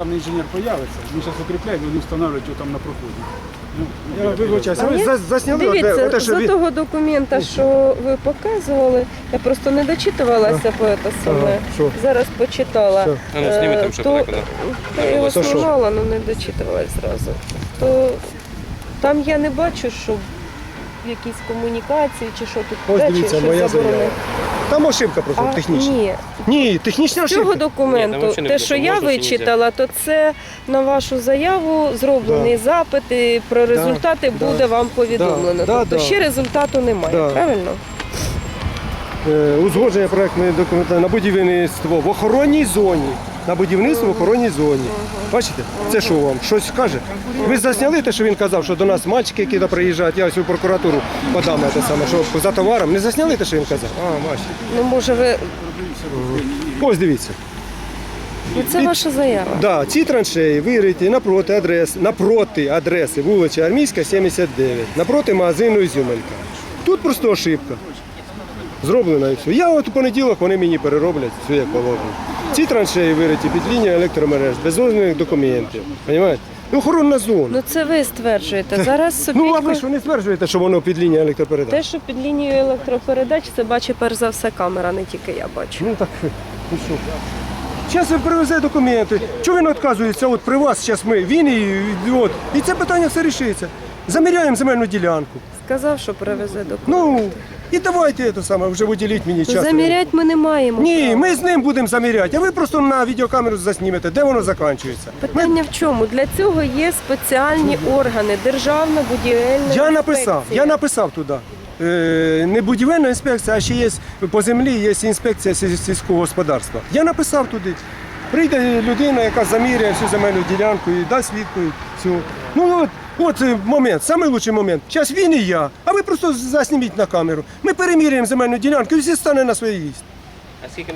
Там інженер появиться, він зараз укріпляє, вони встановлюють його там на проході. Ну, Я вибачаюся, ви за- засняли оте- Дивіться, оте, що за він... того документа, що ви показували, я просто не дочитувалася по це саме. Ага, що? Зараз почитала. Що? А ну, зніми Е, там, що то-. Я його То що? знімала, але не дочитувалась зразу. То там я не бачу, що якісь комунікації чи що тут Ось де, чи дивіться, щось моя заборонено. заява. Там ошибка просто А, технічна. ні, Ні, технічна з цього ошибка. Ні, там документу, взагалі не те, що я можна чи нельзя. вичитала, то це на вашу заяву зроблений запит, і про результати да. буде вам повідомлено. Да, тобто да. ще результату немає, Да. правильно? Е, Узгодження проектної документації на будівництво в охоронній зоні. На будівництво в охоронній зоні. Бачите? Це що вам? Щось каже? Ви засняли те, що він казав, що до нас мальчики, які приїжджають, я ось у прокуратуру подам те саме, що за товаром. Не засняли те, що він казав? А, бачите. Ну може ви. Ось дивіться. Ну це ваша заява. Да, ці траншеї вириті напроти адреси, напроти адреси вулиця Армійська, 79, напроти магазину Ізюминка. Тут просто ошибка. Зроблена і все. Я от у понеділок вони мені перероблять все як положено. Ці траншеї вириті під лінією електромереж, без дозвільних документів. Понімаєте? Ну, охоронна зона. Ну це ви стверджуєте. Зараз собі Ну, а ви що не стверджуєте, що воно під лінією електропередач? те, що під лінією електропередач, це бачить перш за все камера, не тільки я бачу. Ну так, ну що. Зараз він привезе документи. Чого він відказується от при вас, зараз ми, він і, і от. І це питання все рішиться. Заміряємо земельну ділянку. Сказав, що привезе документ. Ну, і давайте це саме, вже виділіть мені час. Заміряти ми не маємо. Ні, ми з ним будемо заміряти, а ви просто на відеокамеру заснімете, де воно закінчується. Питання в чому? Для цього є спеціальні органи, державна будівельна Я написав, я написав туди. Е, не будівельна інспекція, а ще є по землі, є інспекція сіль- сільського господарства. Я написав туди. Прийде людина, яка заміряє всю земельну ділянку і дасть відповідь. Всю. Ну от, от момент, момент, найкращий момент. Зараз він і я, а ви просто засніміть на камеру. Ми переміряємо земельну ділянку і всі стане на своє скільки